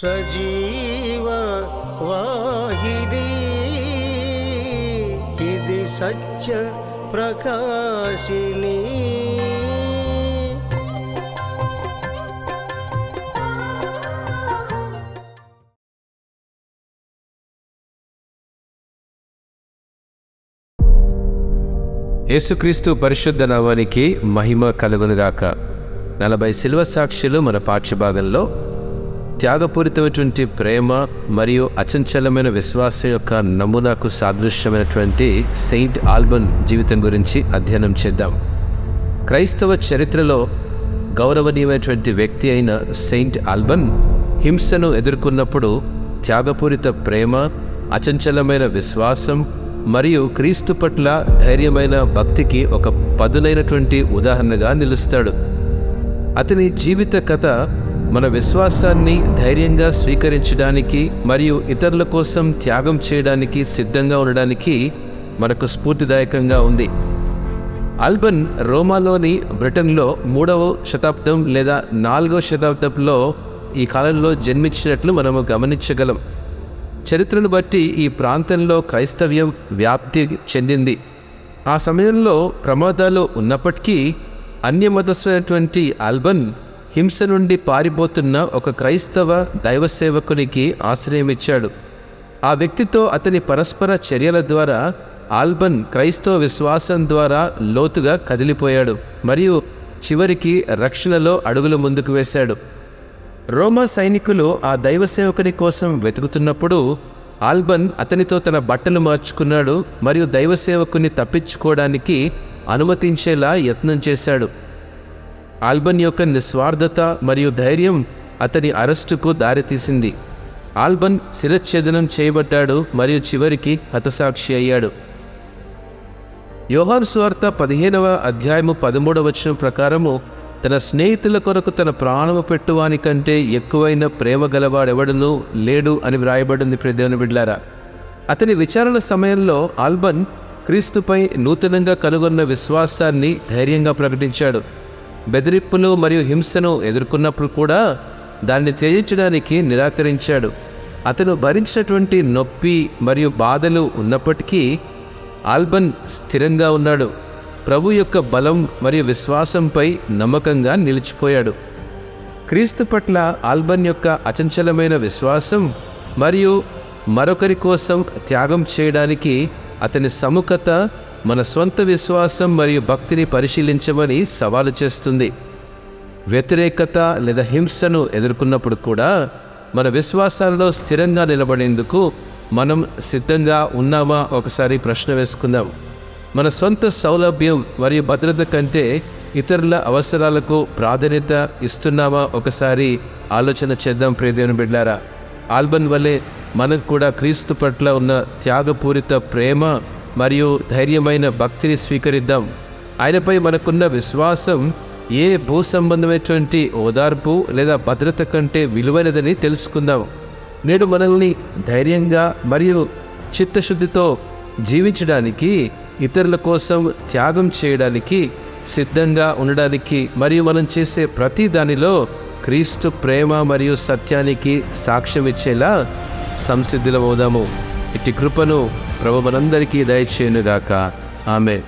సజీవ వాహిని ఇది సత్య ప్రకాశిని యేసుక్రీస్తు పరిశుద్ధ నామానికి మహిమ కలుగునుగాక. నలభై శిల్వ సాక్షులు మన పాఠ్యభాగంలో త్యాగపూరితమైనటువంటి ప్రేమ మరియు అచంచలమైన విశ్వాసం యొక్క నమూనాకు సాదృశ్యమైనటువంటి సెయింట్ ఆల్బన్ జీవితం గురించి అధ్యయనం చేద్దాం. క్రైస్తవ చరిత్రలో గౌరవనీయమైనటువంటి వ్యక్తి అయిన సెయింట్ ఆల్బన్ హింసను ఎదుర్కొన్నప్పుడు త్యాగపూరిత ప్రేమ అచంచలమైన విశ్వాసం మరియు క్రీస్తు పట్ల ధైర్యమైన భక్తికి ఒక పదునైనటువంటి ఉదాహరణగా నిలుస్తాడు. అతని జీవిత కథ మన విశ్వాసాన్ని ధైర్యంగా స్వీకరించడానికి మరియు ఇతరుల కోసం త్యాగం చేయడానికి సిద్ధంగా ఉండడానికి మనకు స్ఫూర్తిదాయకంగా ఉంది. ఆల్బన్ రోమాలోని బ్రిటన్లో మూడవ శతాబ్దం లేదా నాలుగవ శతాబ్దంలో ఈ కాలంలో జన్మించినట్లు మనము గమనించగలం. చరిత్రను బట్టి ఈ ప్రాంతంలో క్రైస్తవ్యం వ్యాప్తి చెందింది. ఆ సమయంలో ప్రమాదాలు ఉన్నప్పటికీ అన్యమతస్థైనటువంటి ఆల్బన్ హింస నుండి పారిపోతున్న ఒక క్రైస్తవ దైవ సేవకునికి ఆశ్రయమిచ్చాడు. ఆ వ్యక్తితో అతని పరస్పర చర్యల ద్వారా ఆల్బన్ క్రైస్తవ విశ్వాసం ద్వారా లోతుగా కదిలిపోయాడు మరియు చివరికి రక్షణలో అడుగులు ముందుకు వేశాడు. రోమా సైనికులు ఆ దైవ సేవకుని కోసం వెతుకుతున్నప్పుడు ఆల్బన్ అతనితో తన బట్టలు మార్చుకున్నాడు మరియు దైవ సేవకుని తప్పించుకోవడానికి అనుమతించేలా యత్నం చేశాడు. ఆల్బన్ యొక్క నిస్వార్థత మరియు ధైర్యం అతని అరెస్టుకు దారితీసింది. ఆల్బన్ శిరచ్ఛేదనం చేయబడ్డాడు మరియు చివరికి హతసాక్షి అయ్యాడు. యోహాన్ స్వార్త పదిహేనవ అధ్యాయము పదమూడవ వచనం ప్రకారము తన స్నేహితుల కొరకు తన ప్రాణము పెట్టువాని కంటే ఎక్కువైన ప్రేమ గలవాడెవడను లేడు అని వ్రాయబడింది ప్రదేవన బిడ్లారా. అతని విచారణ సమయంలో ఆల్బన్ క్రీస్తుపై నూతనంగా కనుగొన్న విశ్వాసాన్ని ధైర్యంగా ప్రకటించాడు. బెదిరింపులు మరియు హింసను ఎదుర్కొన్నప్పుడు కూడా దాన్ని త్యజించడానికి నిరాకరించాడు. అతను భరించినటువంటి నొప్పి మరియు బాధలు ఉన్నప్పటికీ ఆల్బన్ స్థిరంగా ఉన్నాడు. ప్రభు యొక్క బలం మరియు విశ్వాసంపై నమ్మకంగా నిలిచిపోయాడు. క్రీస్తు పట్ల ఆల్బన్ యొక్క అచంచలమైన విశ్వాసం మరియు మరొకరి కోసం త్యాగం చేయడానికి అతని సముఖత మన స్వంత విశ్వాసం మరియు భక్తిని పరిశీలించమని సవాలు చేస్తుంది. వ్యతిరేకత లేదా హింసను ఎదుర్కొన్నప్పుడు కూడా మన విశ్వాసాలలో స్థిరంగా నిలబడేందుకు మనం సిద్ధంగా ఉన్నామా? ఒకసారి ప్రశ్న వేసుకుందాం. మన సొంత సౌలభ్యం మరియు భద్రత కంటే ఇతరుల అవసరాలకు ప్రాధాన్యత ఇస్తున్నామా? ఒకసారి ఆలోచన చేద్దాం ప్రియదేవుని బిడ్డారా. ఆల్బన్ వల్లే మనకు కూడా క్రీస్తు పట్ల ఉన్న త్యాగపూరిత ప్రేమ మరియు ధైర్యమైన భక్తిని స్వీకరిద్దాం. ఆయనపై మనకున్న విశ్వాసం ఏ భూ సంబంధమైనటువంటి ఓదార్పు లేదా భద్రత కంటే విలువైనదని తెలుసుకుందాం. నేడు మనల్ని ధైర్యంగా మరియు చిత్తశుద్ధితో జీవించడానికి ఇతరుల కోసం త్యాగం చేయడానికి సిద్ధంగా ఉండడానికి మరియు మనం చేసే ప్రతి దానిలో క్రీస్తు ప్రేమ మరియు సత్యానికి సాక్ష్యం ఇచ్చేలా సంసిద్ధులమవుదాము ఇట్టి కృపను ప్రభు మనందరికీ దయచేయునుగాక. ఆమె